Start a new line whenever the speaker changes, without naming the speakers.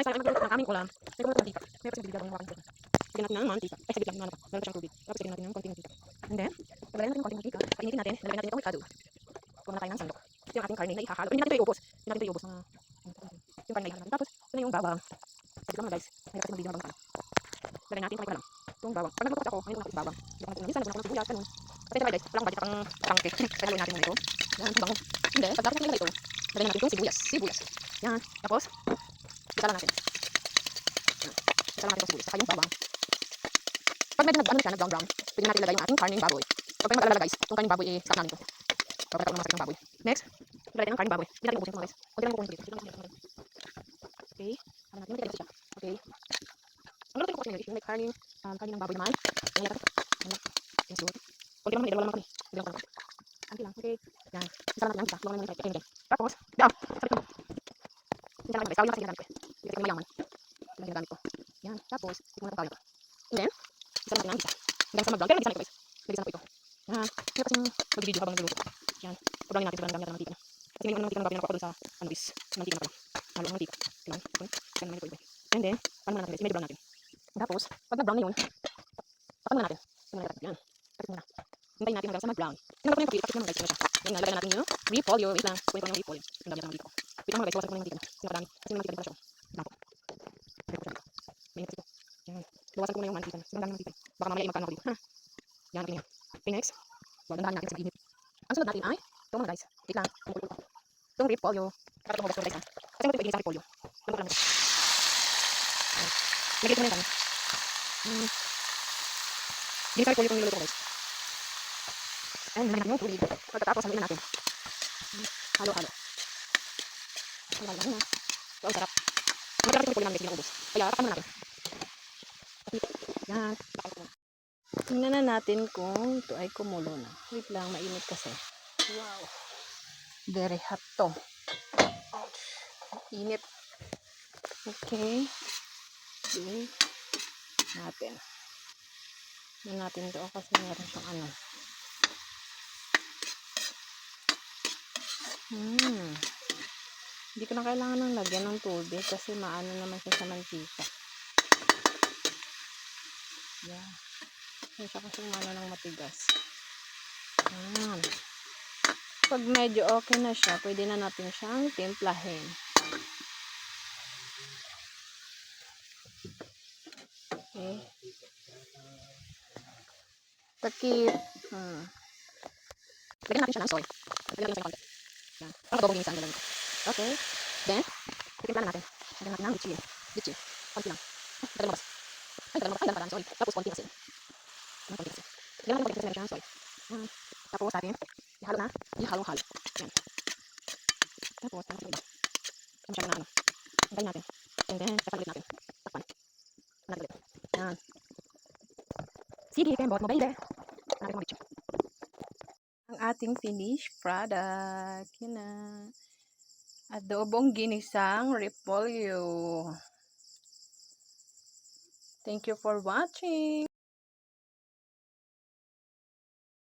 guys, sa magluluto ng aming ulam. May kumuha ng. May kasi bibigyan ng wakan Lagyan natin ng mantika. Ay, saglit lang, ano pa. Meron pa siyang tubig. Tapos lagyan natin ng konting mantika. And then, lagyan natin ng konting mantika. Painitin natin. Lagyan natin itong ricado. Kuha na tayo ng sandok. Ito yung ating karne na ihahalo. Hindi natin ito iubos. Hindi natin ito iubos. Mga, yung karne na ihahalo natin. Tapos, ito na yung bawang. Saglit lang mga guys. Mahirap kasi magbibigyan ng bawang. Lagyan natin pa lang. Itong bawang. Pag nagluto ako, ngayon ko natin bawang. Hindi ko natin minsan, ako ng sibuyas, ganun. Kasi ito guys, walang budget pang tangke. Kaya haluin natin muna ito. Yan, bango. Then, pagkatapos natin ito, lagyan natin itong sibuyas. Sibuyas. Yan. Tapos, lang natin. Yan. Isa lang natin itong sibuyas. Saka yung bawang. Pag medyo nag, ano siya, nag-brown brown, pwede natin ilagay yung ating karneng baboy. Pag may mag-alala guys, itong karneng baboy, eh, stop namin ito. Pag nagkaroon ng masakit ng baboy. Next, ilagay tayo ng karneng baboy. Hindi natin ubusin ito mga guys. Kunti lang yung kukunin dito. Okay. Ano natin, ilagay siya. Okay. Ang luto yung kukunin yung may karneng, um, karneng ng baboy naman. Ayan natin. Ayan. Ayan siguro. Kunti lang naman, dalawa lang kami. Kunti lang kami. Kunti lang. Okay. Yan. Isa lang natin yan. Isa. Tulungan naman yung Okay, okay. Tapos, down. Sakit mo. Isa lang guys. Tawag lang kasi yung gamit ko. eh. Hindi kasi mayaman. Ito lang yung gamit ko. Yan. Tapos, muna itong tawag. And then, isa natin ang isa. Hanggang sa mag-brown. Pero nagisa na ito guys. Nagisa na po ito. Yan. Kaya kasi mag-video habang nagluluto. Yan. Sobrang natin. Sobrang dami natin ng mantika. Kasi ngayon mantika ng baboy na nakuha sa ano guys. Mantika na pala. Halo ang mantika. Kailangan. Ito. Kailangan naman ito iba. And then, ano natin guys. Medyo brown natin. Tapos, pag nag-brown na yun, tapan muna natin. Muna natin. Yan. Tapos muna. Hintayin natin hanggang sa mag-brown. Tingnan ko na yung papel. Tapos naman guys. Ano siya. Yan. Nalagyan natin yung repolyo. Wait lang. Kunin ko na yung repolyo. Ang dami natin ng. Wait lang mga guys. Iwasan ko na yung mantika na. Sinapadami. Kasi may mantika din pala siya. Dako. May mantika. Yan. Luwasan ko na yung mantika. Sobrang dami mantika. Baka mamaya yung magkano ako dito. Ha? Yan. Okay, okay next. Wagandahan natin sa ginip. Ang sunod natin ay ito mga guys. Wait lang. Tumukulo ko. Itong repolyo. Dapat tumubos ko guys ha. Kasi mo ito sa repolyo. Lamok lang ito. Yan. Lagay ko na yung kanya. Hmm. Hindi sa repolyo itong niluluto ko guys. And nilagyan natin yung tubig. Pagkatapos haluin na natin. Hmm. Halo, halo. Halo, halo na. Ang sarap. Masarap yung repolyo namin guys. Hindi na ubos. Kaya takpan muna natin. Yan. Takpan ko muna.
Tingnan na natin kung ito ay kumulo na. Wait lang, mainit kasi. Wow. Very hot to. Ouch. Init. Okay. Okay. Natin. Tingnan natin ito kasi meron siyang ano. Hmm. Hindi ko na kailangan ng lagyan ng tubig kasi maano naman siya sa mantika. Yeah. Hindi siya kasi umano ng matigas. Ayan. Pag medyo okay na siya, pwede na natin siyang timplahin. Okay. Takip. Hmm.
Lagyan natin siya ng soy. Lagyan natin siya ng konti. Yan. Minsan gagawin ko. Okay. Then, titimplahan natin. Lagyan natin ng litchi. Litchi. Konti lang. Ay, tagal mabas. Ay, tagal mabas. Ay, lang soy. Tapos konti kasi. Konti kasi. Lagyan natin meron siya ng soy. Yan. Tapos natin, ihalo na. Ihalo-halo. Yan. Tapos, ano iba? Ano siya na ano. Hintayin natin. And then, takpan natin. Takpan. Takpan ulit. Yan. Sige, kembot mo, baby. Natin mo litchi.
ang ating finished product. Yun na. Adobong ginisang repolyo. Thank you for watching.